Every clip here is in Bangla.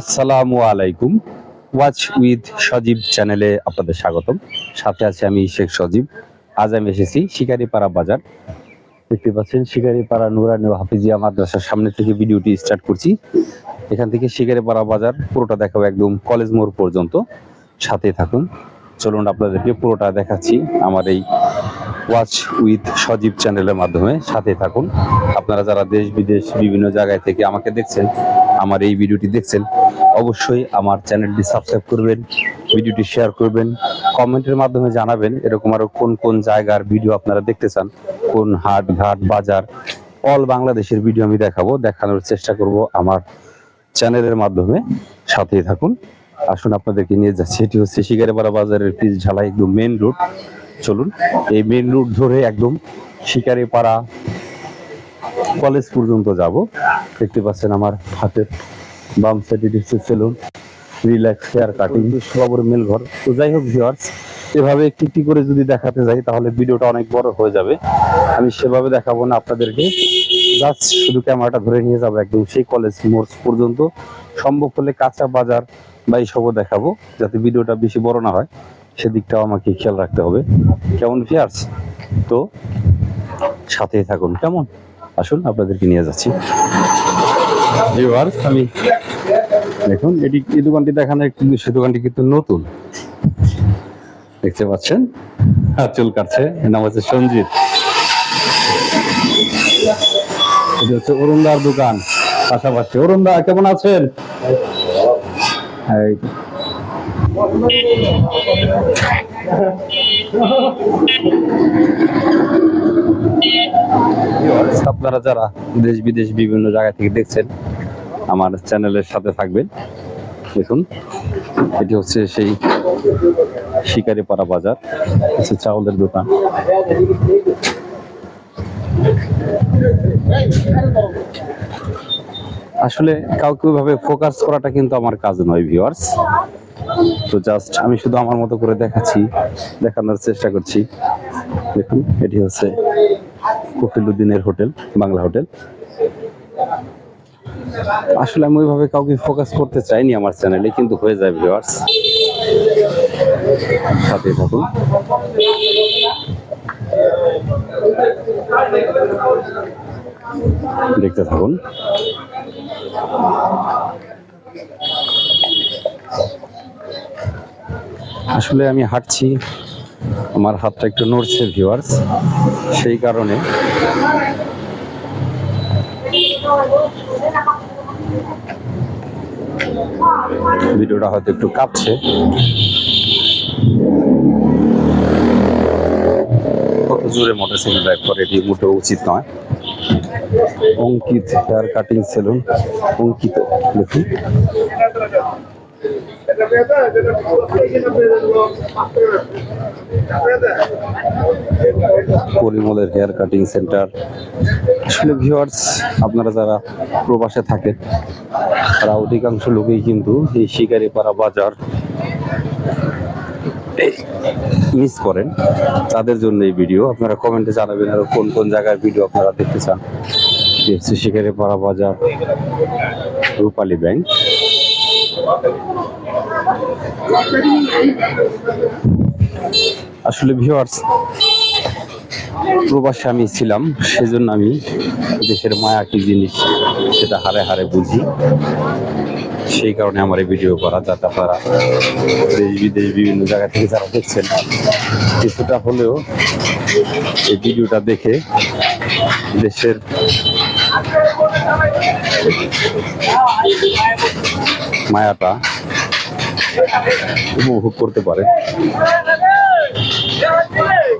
আসসালামু আলাইকুম। ওয়াচ উইথ সজীব চ্যানেলে আপনাদের স্বাগতম। সাথে আছে আমি শেখ সজীব। আজ আমি এসেছি শিকারিপাড়া বাজার। দেখতে পাচ্ছেন শিকারিপাড়া নুরানি হাফিজিয়া মাদ্রাসার সামনে থেকে ভিডিওটি স্টার্ট করছি। এখান থেকে শিকারিপাড়া বাজার পুরোটা দেখাবো একদম কলেজ মোড় পর্যন্ত। সাথে থাকুন। চলুন আপনাদেরকে পুরোটা দেখাচ্ছি আমার এই ওয়াচ উইথ সজীব চ্যানেলের মাধ্যমে। সাথে থাকুন। আপনারা যারা দেশ, বিদেশ, বিভিন্ন জায়গায় থেকে আমাকে দেখছেন, আমার এই ভিডিওটি দেখছেন, অবশ্যই আমার চ্যানেলটি সাবস্ক্রাইব করবেন, ভিডিওটি শেয়ার করবেন কমেন্টের মাধ্যমে জানাবেন এরকম আরও কোন কোন জায়গার ভিডিও আপনারা দেখতে চান, কোন হাট, ঘাট, বাজার অল বাংলাদেশের ভিডিও আমি দেখাবো, দেখানোর চেষ্টা করব আমার চ্যানেলের মাধ্যমে। সাথেই থাকুন। আসুন আপনাদেরকে নিয়ে যাচ্ছি। এটি হচ্ছে শিকারিপাড়া বাজারের পিচ ঝালাই, একদম মেন রোড চলুন, এই মেন রুট ধরে একদম শিকারিপাড়া কলেজ পর্যন্ত যাব। দেখতে পাচ্ছেন আমার হাতের বাম সাইডে হচ্ছে সেলুন রিল্যাক্স হেয়ার কাটিং সবার মেল ঘর। তো যাই হোক ভিউয়ার্স এভাবে একটি একটি করে যদি দেখাতে যাই, তাহলে ভিডিওটা অনেক বড় হয়ে যাবে। আমি সেভাবে দেখাবো না আপনাদেরকে। জাস্ট শুধু ক্যামেরাটা ধরে নিয়ে যাব একদম সেই কলেজ মোড় পর্যন্ত। সম্ভব হলে কাঁচা বাজার বা এইসবও দেখাবো, যাতে ভিডিওটা বেশি বড় না হয়। সেদিকটাও আমাকে খেয়াল রাখতে হবে। কেমন ভিয়ার্স তো সাথেই থাকুন। কেমন? আসুন, আপনাদেরকে নিয়ে যাচ্ছি। আমি দেখুন, এটি এই দোকানটি দেখানো কিন্তু সে দোকানটি কিন্তু নতুন। দেখতে পাচ্ছেন? আর চুল কাটছে। নাম হচ্ছে সঞ্জিত। এটা হচ্ছে অরুণদার দোকান। পাশাপাশি অরুণদা, কেমন আছেন? আপনারা যারা দেশ বিদেশ বিভিন্ন জায়গা থেকে দেখছেন, আমার চ্যানেলের সাথে থাকবেন। দেখুন, এটি হচ্ছে সেই শিকারিপাড়া বাজার। হচ্ছে চাউলের দোকান। আসলে কাউকে ওইভাবে ফোকাস করাটা কিন্তু আমার কাজ নয় ভিউয়ার্স তো জাস্ট আমি শুধু আমার মতো করে দেখাচ্ছি, দেখানোর চেষ্টা করছি। দেখুন, এটি হচ্ছে কফিলুদ্দিনের হোটেল, বাংলা হোটেল। আসলে আমি ওইভাবে কাউকে ফোকাস করতে চাইনি আমার চ্যানেলে কিন্তু হয়ে যায় ভিউয়ার্স সাথে থাকুন। দেখতে থাকুন। আসলে আমি হাঁটছি। আমার হাতটা একটু নড়ছে ভিউয়ার্স সেই কারণে। ভিডিওটা হয়তো একটু কাঁপছে। কত জোরে মোটরসাইকেল ড্রাইভ করে এটি মোটেও উচিত নয়। Ankit hair cutting saloon, Ankit, দেখুন। পরিমলের হেয়ার কাটিং সেন্টার। আসলে ভিউয়ার্স আপনারা যারা প্রবাসে থাকেন, তারা অধিকাংশ লোকেই কিন্তু এই শিকারিপাড়া বাজার মিস করেন, তাদের জন্য এই ভিডিও আপনারা কমেন্টে জানাবেন আর কোন কোন জায়গার ভিডিও আপনারা দেখতে চান। দেখছি সেখানে শিকারিপাড়া বাজার, রূপালী ব্যাংক। আসলে ভিউয়ার্স প্রবাসে আমি ছিলাম, সেজন্য আমি দেশের মায়া কি জিনিস সেটা হারে হারে বুঝি। সেই কারণে আমার এই ভিডিও করা, যাতে আপনারা দেশ বিদেশ বিভিন্ন জায়গা থেকে যারা দেখছেন, কিছুটা হলেও এই ভিডিওটা দেখে দেশের মায়াটা উপভোগ করতে পারে।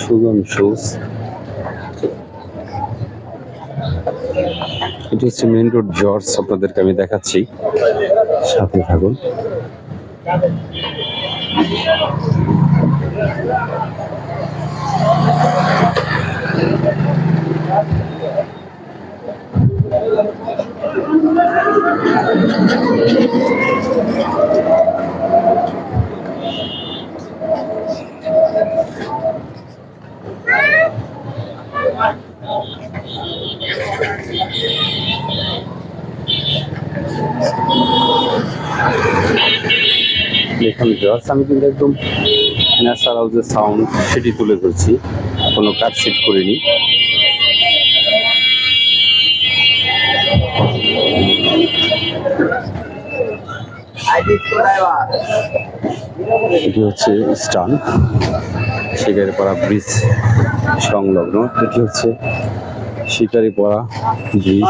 সুগম শুজ এটি হচ্ছে মেন রোড জর্জ আপনাদেরকে আমি দেখাচ্ছি। সাথে থাকুন। আমি কিন্তু একদম ন্যাচারাল যে সাউন্ড সেটি তুলে ধরছি। কোনো কাট সেট করিনি। এটি হচ্ছে স্টান, শিকারিপাড়া ব্রিজ সংলগ্ন। এটি হচ্ছে শিকারিপাড়া ব্রিজ।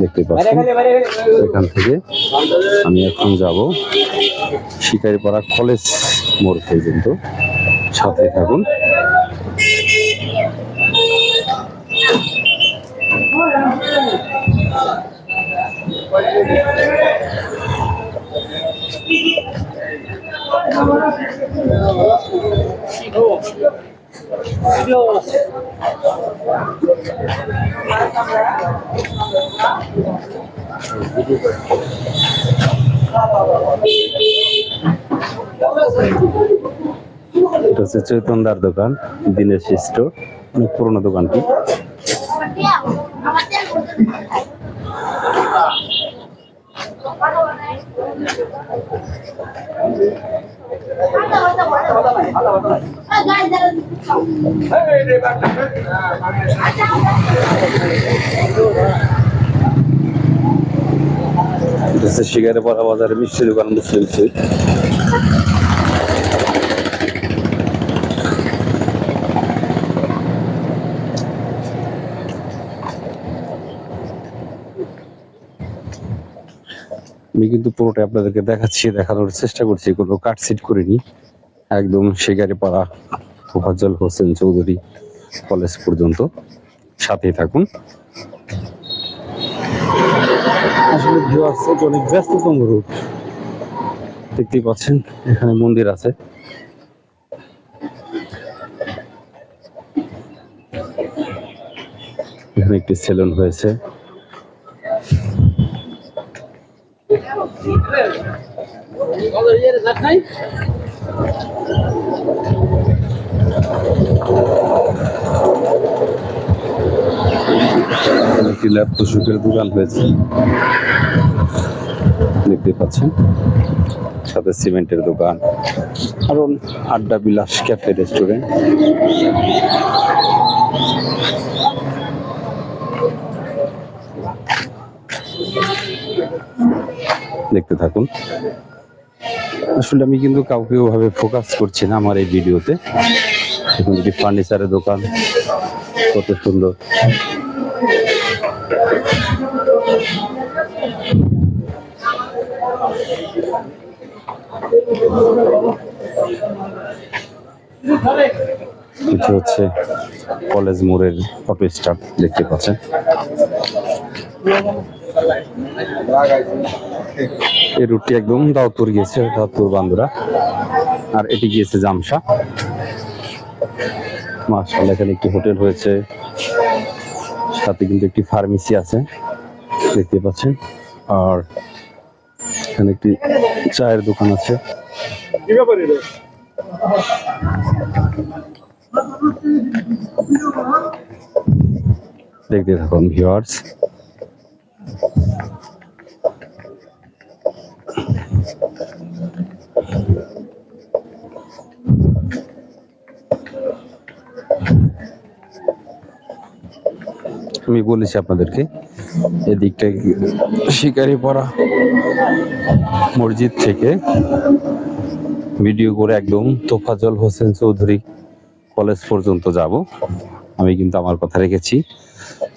দেখতে খালি এখান থেকে আমি এখন যাব শিকারিপাড়া কলেজ মোড় পর্যন্ত। সাথে থাকুন। এটা হচ্ছে দোকান দিনেশ স্টোর অনেক পুরোনো দোকানটি। এটা হচ্ছে শিকারিপাড়া বাজারে মিষ্টি দোকান, মুসলিম সুইট আমি কিন্তু পুরোটাই আপনাদেরকে দেখাচ্ছি, দেখানোর চেষ্টা করছি, কোনো কাট সিট করিনি। একদম শিকারিপাড়া তোফাজ্জল হোসেন চৌধুরী কলেজ পর্যন্ত। সাথেই থাকুন। আসলে অনেক ব্যস্ততম রুট দেখতেই পাচ্ছেন, এখানে মন্দির আছে। এখানে একটি সেলুন হয়েছে। এখানে একটি ল্যাপ তোষকের দোকান হয়েছে। দেখতে পাচ্ছেন, সাথে সিমেন্টের দোকান। কারণ আড্ডা বিলাস ক্যাফে রেস্টুরেন্ট। দেখতে থাকুন। আসলে আমি কিন্তু কাউকে ওভাবে ফোকাস করছি না আমার এই ভিডিওতে। এখন যদি ফার্নিচারের দোকান, কত সুন্দর। কিছু হচ্ছে কলেজ মোড়ের অটো স্টাফ দেখতে পাচ্ছেন। এই রুটটি একদম দাউদপুর গিয়েছে, দাউদপুর বান্দুরা। আর এটি গিয়েছে জামসা মার্শাল এখানে একটি হোটেল হয়েছে। সাথে কিন্তু একটি ফার্মেসি আছে, দেখতে পাচ্ছেন। আর এখানে একটি চায়ের দোকান আছে। দেখতে থাকুন ভিউয়ার্স আমি বলেছি আপনাদেরকে এদিকটা শিকারি পড়া মসজিদ থেকে ভিডিও করে একদম তোফাজল হোসেন চৌধুরী কলেজ পর্যন্ত যাব। আমি কিন্তু আমার কথা রেখেছি।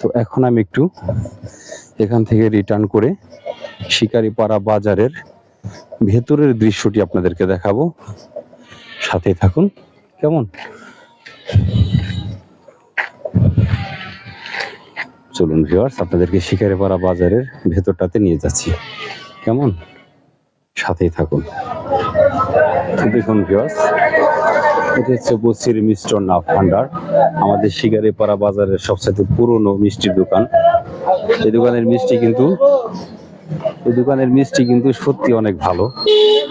তো এখন আমি একটু এখান থেকে রিটার্ন করে শিকারিপাড়া বাজারের ভেতরের দৃশ্যটি আপনাদেরকে দেখাবো। সাথে থাকুন। কেমন? চলুন ভিউয়ার্স আপনাদেরকে শিকারিপাড়া বাজারের ভেতরটাতে নিয়ে যাচ্ছি। কেমন? সাথেই থাকুন। দেখুন ভিওয়ার্স এটা হচ্ছে বসির মিষ্টর না ভান্ডার, আমাদের শিকারিপাড়া বাজারের সবচেয়ে পুরনো মিষ্টির দোকান। এই দোকানের মিষ্টি কিন্তু, এই দোকানের মিষ্টি কিন্তু সত্যি অনেক ভালো।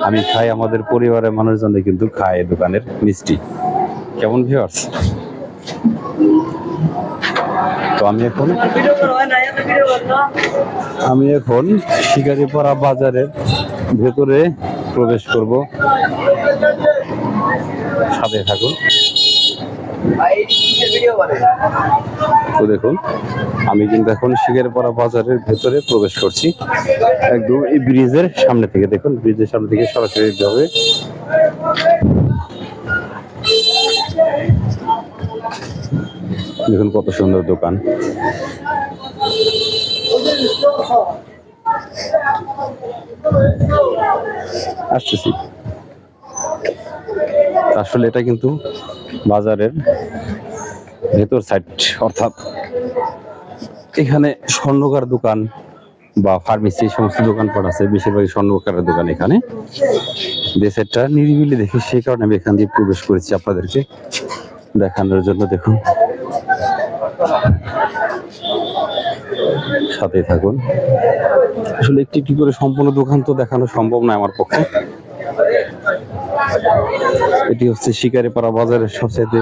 আমি খাই আমাদের পরিবারের মানুষজন কিন্তু খায় এই দোকানের মিষ্টি। কেমন ভিউয়ার্স তো আমি এখন আমি এখন শিকারিপাড়া বাজারের ভেতরে প্রবেশ করব। সাথে থাকুন ভাই কিসের ভিডিও করে তো দেখুন, আমি কিন্তু এখন শিকারিপাড়া বাজারের ভেতরে প্রবেশ করছি। একদম এই ব্রিজের সামনে থেকে দেখুন, ব্রিজের সামনে থেকে সরাসরি যাবে দেখুন কত সুন্দর দোকান। আসতেছি। আসলে এটা কিন্তু বাজারের ভেতর সাইড অর্থাৎ এখানে স্বর্ণকার দোকান বা ফার্মেসি সমস্ত দোকানপাট আছে, বেশিরভাগই স্বর্ণকারের দোকান এখানে। দেশেরটা নিরিবিলি দেখে সেই কারণে আমি এখান দিয়ে প্রবেশ করেছি আপনাদেরকে দেখানোর জন্য, দেখুন। সাথে থাকুন। আসলে একটি একটি করে সম্পূর্ণ দোকান তো দেখানো সম্ভব নয় আমার পক্ষে। এটি হচ্ছে শিকারিপাড়া বাজারের সবচেয়ে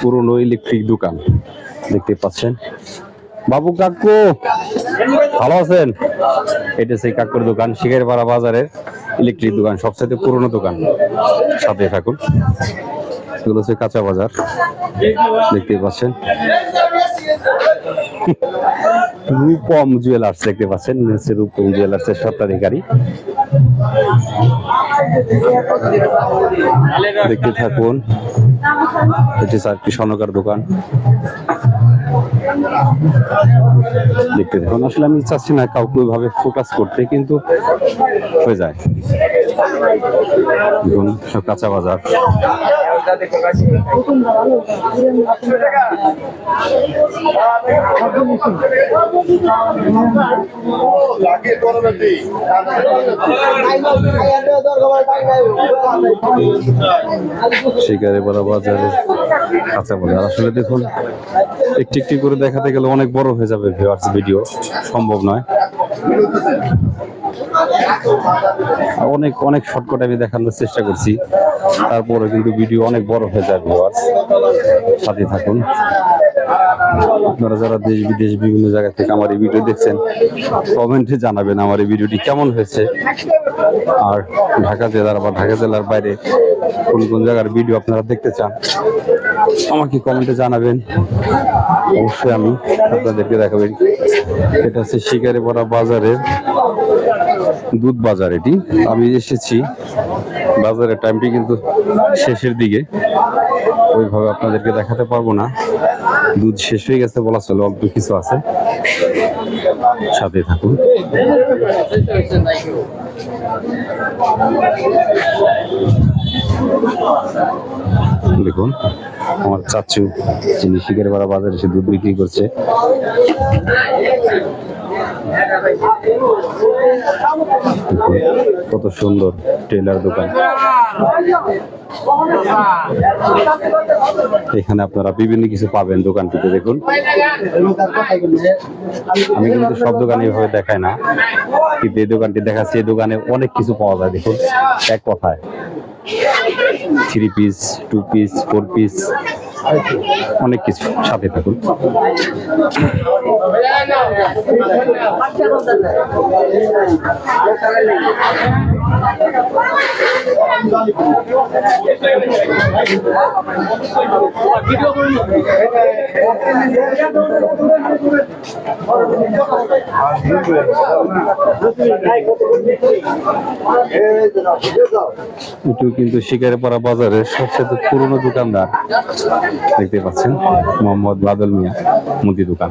পুরনো ইলেকট্রিক দোকান। দেখতে পাচ্ছেন। বাবু, কাকু, ভালো আছেন? এটা সেই কাকুর দোকান, শিকারিপাড়া বাজারের ইলেকট্রিক দোকান সবচেয়ে পুরনো দোকান। সাথে থাকুন। এগুলো হচ্ছে কাঁচা বাজার। দেখতে পাচ্ছেন। রূপম জুয়েলার্স দেখতে পাচ্ছেন। রূপম জুয়েলার্সের স্বত্বাধিকারী। দেখতে থাকুন। এটি চারটি স্বর্ণকার দোকান। দেখতে থাকুন। আসলে আমি চাচ্ছি না কাউকে ওইভাবে ফোকাস করতে, কিন্তু হয়ে যায়। দেখুন কাঁচা বাজার। শিকারে বড় বাজারের কাঁচা বাজার। আসলে দেখুন, একটি একটি করে দেখাতে গেলে অনেক বড় হয়ে যাবে ভিডিও সম্ভব নয়। অনেক অনেক শর্টকাট আমি দেখানোর চেষ্টা করছি। তারপরে কিন্তু ভিডিও অনেক বড় হয়ে যাবে সাথে থাকুন। আপনারা যারা দেশ বিদেশ বিভিন্ন জায়গা থেকে আমার এই ভিডিও দেখছেন কমেন্টে জানাবেন আমার এই ভিডিওটি কেমন হয়েছে। আর ঢাকা জেলার বা ঢাকা জেলার বাইরে কোন কোন জায়গার ভিডিও আপনারা দেখতে চান, আমাকে কমেন্টে জানাবেন। অবশ্যই আমি আপনাদেরকে দেখাবেন। এটা হচ্ছে শিকারে পড়া বাজারের দুধ বাজার এটি। আমি এসেছি, বাজারের টাইমটি কিন্তু শেষের দিকে। ওইভাবে আপনাদেরকে দেখাতে পারব না। দুধ শেষ হয়ে গেছে বলা চলে, অল্প কিছু আছে। সাথে থাকুন। দেখুন, আমার চাচু, যিনি শিকারে পাড়া বাজারে এসে দুধ বিক্রি করছে। কত সুন্দর টেলার দোকান। এখানে আপনারা বিভিন্ন কিছু পাবেন দোকানটিতে, দেখুন। আমি কিন্তু সব দোকানে এভাবে দেখাই না, কিন্তু এই দোকানটি দেখাচ্ছি, এই দোকানে অনেক কিছু পাওয়া যায়, দেখুন, এক কথায়। Three piece two piece four piece অনেক কিছু সাথে থাকুন। এটিও কিন্তু শিকারিপাড়া বাজারের সবচেয়ে পুরনো দোকানদার। দেখতে পাচ্ছেন মোহাম্মদ বাদল মিয়া মুদি দোকান।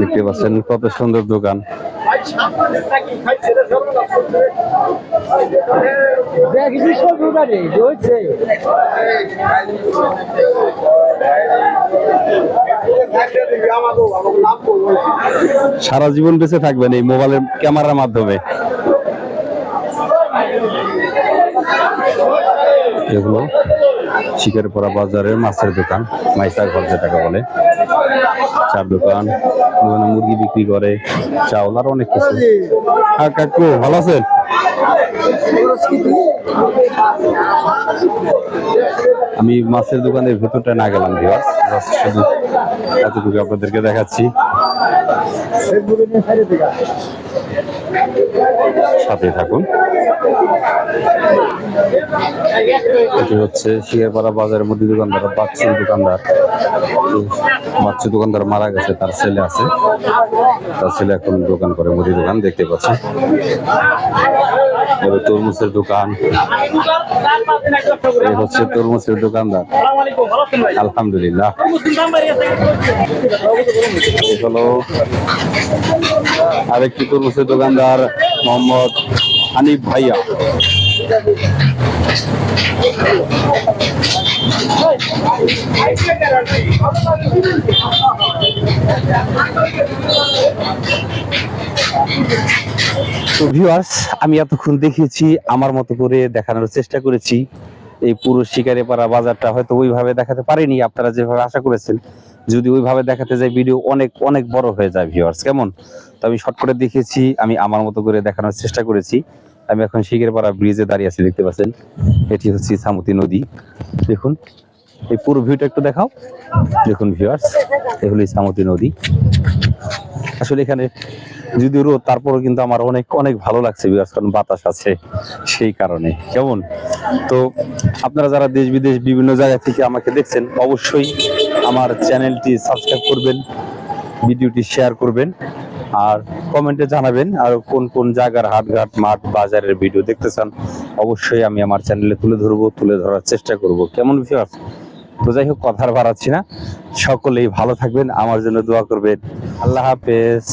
দেখতে পাচ্ছেন কত সুন্দর দোকান। সারা জীবন বেঁচে থাকবেন এই মোবাইলের ক্যামেরার মাধ্যমে। এগুলো শিকারপাড়া বাজারের মাছের দোকান মাইসা ঘর যেটাকে বলে। চার দোকান মুরগি বিক্রি করে, চাউল আর অনেক কিছু। আর কাকু, ভালো আছেন? আমি মাছের দোকানের ভেতরটা না গেলাম শুধু এতটুকু আপনাদেরকে দেখাচ্ছি। সাথে থাকুন। এটি হচ্ছে শিয়ারপাড়া বাজারের মধ্যে দোকানদার বাচ্চুর দোকানদার। বাচ্চু দোকানদার মারা গেছে, তার ছেলে আছে। তার ছেলে এখন দোকান করে, মুদি দোকান, দেখতে পাচ্ছি তরমুজের দোকান। এই হচ্ছে তরমুজের দোকানদার। আলহামদুলিল্লাহ। হলো আরেকটি তরমুজের দোকানদার, মোহাম্মদ হানিফ ভাইয়া। তো ভিউয়ার্স আমি এতক্ষণ দেখিয়েছি, আমার মতো করে দেখানোর চেষ্টা করেছি। এই পুরো শিকারে শিকারিপাড়া বাজারটা হয়তো ওইভাবে দেখাতে পারিনি, আপনারা যেভাবে আশা করেছেন। যদি ওইভাবে দেখাতে যাই, ভিডিও অনেক অনেক বড় হয়ে যায় ভিউয়ার্স কেমন? তো আমি শর্ট করে দেখিয়েছি, আমি আমার মতো করে দেখানোর চেষ্টা করেছি। আমি এখন শিকারিপাড়া ব্রিজে দাঁড়িয়ে আছি, দেখতে পাচ্ছেন? এটি হচ্ছে ইসামতি নদী। দেখুন, এই পুরো ভিউটা একটু দেখাও। দেখুন ভিউয়ার্স এই হলো ইসামতি নদী। আসলে এখানে যদিও রোদ, তারপরও কিন্তু আমার অনেক অনেক ভালো লাগছে বিকজ কারণ বাতাস আছে সেই কারণে। কেমন? তো আপনারা যারা দেশ বিদেশ, বিভিন্ন জায়গা থেকে আমাকে দেখছেন, অবশ্যই আমার চ্যানেলটি সাবস্ক্রাইব করবেন, ভিডিওটি শেয়ার করবেন। আর কমেন্টে জানাবেন আর কোন কোন জায়গার হাটঘাট, মাঠ, বাজারের ভিডিও দেখতে চান অবশ্যই আমি আমার চ্যানেলে তুলে ধরবো, তুলে ধরার চেষ্টা করব। কেমন ভিউয়ার্স তো যাই হোক, কথার বাড়াচ্ছি না। সকলেই ভালো থাকবেন, আমার জন্য দোয়া করবেন। আল্লাহ হাফেজ।